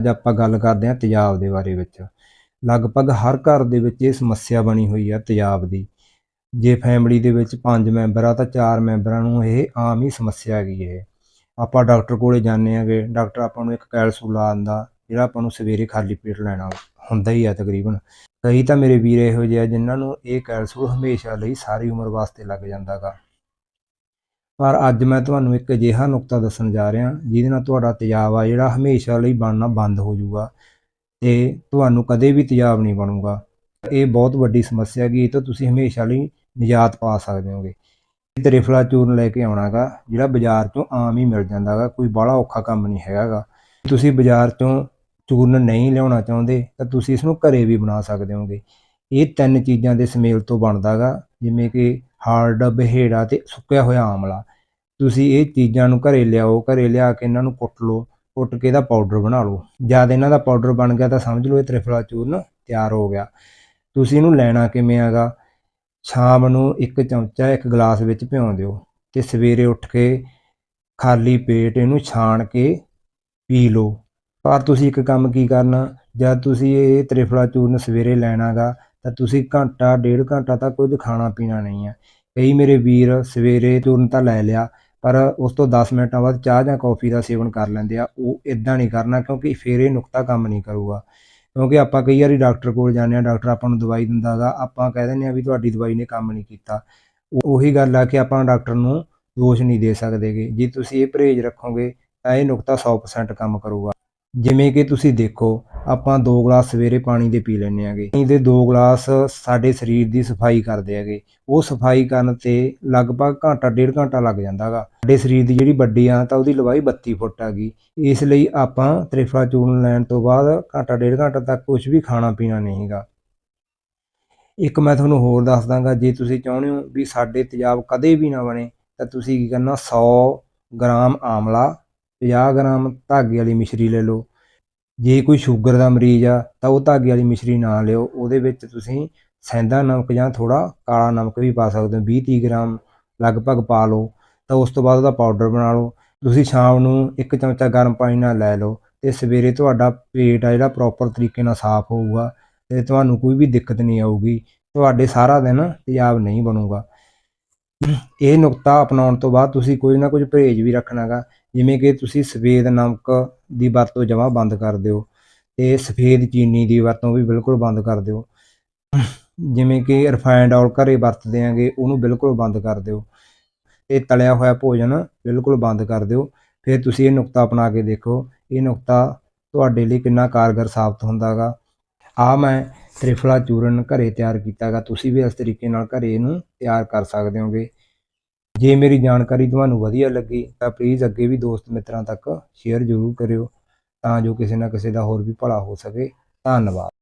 ਅੱਜ ਆਪਾਂ ਗੱਲ ਕਰਦੇ ਹਾਂ ਤੇਜ਼ਾਬ ਦੇ ਬਾਰੇ ਵਿੱਚ। ਲਗਭਗ ਹਰ ਘਰ ਦੇ ਵਿੱਚ ਇਹ ਸਮੱਸਿਆ ਬਣੀ ਹੋਈ ਆ ਤੇਜ਼ਾਬ ਦੀ। ਜੇ ਫੈਮਿਲੀ ਦੇ ਵਿੱਚ ਪੰਜ ਮੈਂਬਰ ਆ ਤਾਂ ਚਾਰ ਮੈਂਬਰਾਂ ਨੂੰ ਇਹ ਆਮ ਹੀ ਸਮੱਸਿਆ ਹੈਗੀ ਹੈ ਆਪਾਂ ਡਾਕਟਰ ਕੋਲੇ ਜਾਂਦੇ ਆਂਗੇ ਡਾਕਟਰ ਆਪਾਂ ਨੂੰ ਇੱਕ ਕੈਲਸੂਲ ਲਾ ਦਿੰਦਾ, ਜਿਹੜਾ ਆਪਾਂ ਨੂੰ ਸਵੇਰੇ ਖਾਲੀ ਪੇਟ ਲੈਣਾ ਹੁੰਦਾ ਹੀ ਆ ਤਕਰੀਬਨ। ਕਈ ਤਾਂ ਮੇਰੇ ਵੀਰ ਇਹੋ ਜਿਹੇ ਆ ਜਿਨ੍ਹਾਂ ਨੂੰ ਇਹ ਕੈਲਸੂਲ ਹਮੇਸ਼ਾ ਲਈ ਸਾਰੀ ਉਮਰ ਵਾਸਤੇ ਲੱਗ ਜਾਂਦਾਗਾ। ਪਰ ਅੱਜ ਮੈਂ ਤੁਹਾਨੂੰ ਇੱਕ ਅਜਿਹਾ ਨੁਕਤਾ ਦੱਸਣ ਜਾ ਰਿਹਾ, ਜਿਹਦੇ ਨਾਲ ਤੁਹਾਡਾ ਤੇਜ਼ਾਬ ਆ, ਜਿਹੜਾ ਹਮੇਸ਼ਾ ਲਈ ਬਣਨਾ ਬੰਦ ਹੋ ਜਾਊਗਾ ਤੇ ਤੁਹਾਨੂੰ ਕਦੇ ਵੀ ਤੇਜ਼ਾਬ ਨਹੀਂ ਬਣੂਗਾ। ਇਹ ਬਹੁਤ ਵੱਡੀ ਸਮੱਸਿਆ ਹੈਗੀ, ਇਹ ਤੋਂ ਤੁਸੀਂ ਹਮੇਸ਼ਾ ਲਈ ਨਿਜਾਤ ਪਾ ਸਕਦੇ ਹੋਗੇ। ਤ੍ਰਿਫਲਾ ਚੂਰਨ ਲੈ ਕੇ ਆਉਣਾਗਾ, ਜਿਹੜਾ ਬਾਜ਼ਾਰ ਚੋਂ ਆਮ ਹੀ ਮਿਲ ਜਾਂਦਾਗਾ, ਕੋਈ ਬਾਹਲਾ ਔਖਾ ਕੰਮ ਨਹੀਂ ਹੈਗਾਗਾ। ਤੁਸੀਂ ਬਾਜ਼ਾਰ ਚੋਂ ਚੂਰਨ ਨਹੀਂ ਲਿਆਉਣਾ ਚਾਹੁੰਦੇ, ਤਾਂ ਤੁਸੀਂ ਇਸ ਨੂੰ ਘਰੇ ਵੀ ਬਣਾ ਸਕਦੇ ਹੋਗੇ। ਇਹ ਤਿੰਨ ਚੀਜ਼ਾਂ ਦੇ ਸਮੇਲ ਤੋਂ ਬਣਦਾਗਾ, ਜਿਵੇਂ ਕਿ ਹਾਰਡ, ਬਹੇੜਾ ਤੇ ਸੁੱਕਿਆ ਹੋਇਆ ਆਮਲਾ। ਤੁਸੀਂ ਇਹ ਚੀਜ਼ਾਂ ਨੂੰ ਘਰੇ ਲਿਆਓ, ਘਰੇ ਲਿਆ ਕੇ ਇਹਨਾਂ ਨੂੰ ਕੁੱਟ ਲਓ, ਕੁੱਟ ਕੇ ਇਹਦਾ ਪਾਊਡਰ ਬਣਾ ਲਓ। ਜਦ ਇਹਨਾਂ ਦਾ ਪਾਊਡਰ ਬਣ ਗਿਆ ਤਾਂ ਸਮਝ ਲਓ ਇਹ ਤ੍ਰਿਫਲਾ ਚੂਰਨ ਤਿਆਰ ਹੋ ਗਿਆ। ਤੁਸੀਂ ਇਹਨੂੰ ਲੈਣਾ ਕਿਵੇਂ ਹੈਗਾ? ਸ਼ਾਮ ਨੂੰ ਇੱਕ ਚਮਚਾ ਇੱਕ ਗਲਾਸ ਵਿੱਚ ਭਿਉਂ ਦਿਓ ਤੇ ਸਵੇਰੇ ਉੱਠ ਕੇ ਖਾਲੀ ਪੇਟ ਇਹਨੂੰ ਛਾਣ ਕੇ ਪੀ ਲਓ। ਪਰ ਤੁਸੀਂ ਇੱਕ ਕੰਮ ਕੀ ਕਰਨਾ? ਜਦ ਤੁਸੀਂ ਇਹ ਤ੍ਰਿਫਲਾ ਚੂਰਨ ਸਵੇਰੇ ਲੈਣਾਗਾ ਤਾਂ ਤੁਸੀਂ ਘੰਟਾ, ਡੇਢ ਘੰਟਾ ਤੱਕ ਕੁਝ ਖਾਣਾ ਪੀਣਾ ਨਹੀਂ ਹੈ। ਕਈ ਮੇਰੇ ਵੀਰ ਸਵੇਰੇ ਤੁਰਨ ਤਾਂ ਲੈ ਲਿਆ, ਪਰ ਉਸ ਤੋਂ 10 ਮਿੰਟਾਂ ਬਾਅਦ ਚਾਹ ਜਾਂ ਕੌਫੀ ਦਾ ਸੇਵਨ ਕਰ ਲੈਂਦੇ ਆ। ਉਹ ਇਦਾਂ ਨਹੀਂ ਕਰਨਾ, ਕਿਉਂਕਿ ਫਿਰ ਇਹ ਨੁਕਤਾ ਕੰਮ ਨਹੀਂ ਕਰੂਗਾ। ਕਿਉਂਕਿ ਆਪਾਂ ਕਈ ਵਾਰੀ ਡਾਕਟਰ ਕੋਲ ਜਾਂਦੇ ਆ ਡਾਕਟਰ ਆਪਾਂ ਨੂੰ ਦਵਾਈ ਦਿੰਦਾਗਾ ਆਪਾਂ ਕਹਿ ਦਿੰਦੇ ਆ ਵੀ ਤੁਹਾਡੀ ਦਵਾਈ ਨੇ ਕੰਮ ਨਹੀਂ ਕੀਤਾ। ਉਹ- ਉਹੀ ਗੱਲ ਆ ਕਿ ਆਪਾਂ ਡਾਕਟਰ ਨੂੰ ਦੋਸ਼ ਨਹੀਂ ਦੇ ਸਕਦੇਗੇ ਜੇ ਤੁਸੀਂ ਇਹ ਪਰਹੇਜ਼ ਰੱਖੋਗੇ, ਤਾਂ ਇਹ ਨੁਕਤਾ 100% ਕੰਮ ਕਰੂਗਾ। ਜਿਵੇਂ ਕਿ ਤੁਸੀਂ ਦੇਖੋ ਆਪਾਂ 2 ਗਲਾਸ ਸਵੇਰੇ ਪਾਣੀ ਦੇ ਪੀ ਲੈਂਦੇ ਆਗੇ। ਪਾਣੀ ਦੇ 2 ਗਲਾਸ ਸਾਡੇ ਸਰੀਰ ਦੀ ਸਫ਼ਾਈ ਕਰਦੇ ਹੈਗੇ ਉਹ ਸਫ਼ਾਈ ਕਰਨ ਤੇ ਲਗਭਗ ਘੰਟਾ, ਡੇਢ ਘੰਟਾ ਲੱਗ ਜਾਂਦਾਗਾ ਸਾਡੇ ਸਰੀਰ ਦੀ ਜਿਹੜੀ ਵੱਡੀ ਆ ਤਾਂ ਉਹਦੀ ਲੰਬਾਈ 32 ਫੁੱਟ ਹੈਗੀ ਇਸ ਲਈ ਆਪਾਂ ਤ੍ਰਿਫਲਾ ਚੂਰਨ ਲੈਣ ਤੋਂ ਬਾਅਦ ਘੰਟਾ, ਡੇਢ ਘੰਟਾ ਤੱਕ ਕੁਝ ਵੀ ਖਾਣਾ ਪੀਣਾ ਨਹੀਂ ਹੈਗਾ ਇੱਕ ਮੈਂ ਤੁਹਾਨੂੰ ਹੋਰ ਦੱਸ ਦਾਂਗਾ ਜੇ ਤੁਸੀਂ ਚਾਹੁੰਦੇ ਹੋ ਵੀ ਸਾਡੇ ਤੇਜ਼ਾਬ ਕਦੇ ਵੀ ਨਾ ਬਣੇ, ਤਾਂ ਤੁਸੀਂ ਕੀ ਕਰਨਾ 100 ਗ੍ਰਾਮ ਆਮਲਾ 50 ਗ੍ਰਾਮ ਧਾਗੇ ਵਾਲੀ ਮਿਸ਼ਰੀ ਲੈ ਲਓ। ਜੇ ਕੋਈ ਸ਼ੂਗਰ ਦਾ ਮਰੀਜ਼ ਆ, ਤਾਂ ਉਹ ਧਾਗੇ ਵਾਲੀ ਮਿਸ਼ਰੀ ਨਾ ਲਿਓ। ਉਹਦੇ ਵਿੱਚ ਤੁਸੀਂ ਸੈਂਦਾ ਨਮਕ ਜਾਂ ਥੋੜਾ ਕਾਲਾ ਨਮਕ ਵੀ ਪਾ ਸਕਦੇ ਹੋ 20 30 ਗ੍ਰਾਮ ਲਗਭਗ ਪਾ ਲਓ। ਤਾਂ ਉਸ ਤੋਂ ਬਾਅਦ ਉਹਦਾ ਪਾਊਡਰ ਬਣਾ ਲਓ। ਤੁਸੀਂ ਸ਼ਾਮ ਨੂੰ ਇੱਕ ਚਮਚਾ ਗਰਮ ਪਾਣੀ ਨਾਲ ਲੈ ਲਓ ਤੇ ਸਵੇਰੇ ਤੁਹਾਡਾ ਪੇਟ ਆ ਜਿਹੜਾ ਪ੍ਰੋਪਰ ਤਰੀਕੇ ਨਾਲ ਸਾਫ਼ ਹੋਊਗਾ ਤੇ ਤੁਹਾਨੂੰ ਕੋਈ ਵੀ ਦਿੱਕਤ ਨਹੀਂ ਆਊਗੀ। ਤੁਹਾਡੇ ਸਾਰਾ ਦਿਨ ਤੇਜ਼ਾਬ ਨਹੀਂ ਬਣੂਗਾ। ਇਹ ਨੁਕਤਾ ਅਪਣਾਉਣ ਤੋਂ ਬਾਅਦ ਤੁਸੀਂ ਕੋਈ ਨਾ ਕੁਝ ਪਰਹੇਜ਼ ਵੀ ਰੱਖਣਾਗਾ। ਜਿਵੇਂ ਕਿ ਤੁਸੀਂ ਸਫੇਦ ਨਮਕ ਦੀ ਵਰਤੋਂ ਜਮਾ ਬੰਦ ਕਰ ਦਿਓ ਤੇ ਸਫੇਦ ਚੀਨੀ ਦੀ ਵਰਤੋਂ ਵੀ ਬਿਲਕੁਲ ਬੰਦ ਕਰ ਦਿਓ। ਜਿਵੇਂ ਕਿ ਰਿਫਾਈਨਡ ਆਇਲ ਘਰੇ ਵਰਤਦੇ ਆਂਗੇ, ਉਹਨੂੰ ਬਿਲਕੁਲ ਬੰਦ ਕਰ ਦਿਓ। ਤੇ ਤਲਿਆ ਹੋਇਆ ਭੋਜਨ ਬਿਲਕੁਲ ਬੰਦ ਕਰ ਦਿਓ। ਫਿਰ ਤੁਸੀਂ ਇਹ ਨੁਕਤਾ ਅਪਣਾ ਕੇ ਦੇਖੋ, ਇਹ ਨੁਕਤਾ ਤੁਹਾਡੇ ਲਈ ਕਿੰਨਾ ਕਾਰਗਰ ਸਾਬਤ ਹੁੰਦਾਗਾ। ਆ ਮੈਂ ਤ੍ਰਿਫਲਾ ਚੂਰਨ ਘਰੇ ਤਿਆਰ ਕੀਤਾਗਾ, ਤੁਸੀਂ ਵੀ ਇਸ ਤਰੀਕੇ ਨਾਲ ਘਰੇ ਇਹਨੂੰ ਤਿਆਰ ਕਰ ਸਕਦੇ ਹੋਗੇ। ਜੇ ਮੇਰੀ ਜਾਣਕਾਰੀ ਤੁਹਾਨੂੰ ਵਧੀਆ ਲੱਗੀ ਤਾਂ ਪਲੀਜ਼ ਅੱਗੇ ਵੀ ਦੋਸਤ ਮਿੱਤਰਾਂ ਤੱਕ ਸ਼ੇਅਰ ਜ਼ਰੂਰ ਕਰਿਓ ਤਾਂ ਜੋ ਕਿਸੇ ਨਾ ਕਿਸੇ ਦਾ ਹੋਰ ਵੀ ਭਲਾ ਹੋ ਸਕੇ। ਧੰਨਵਾਦ।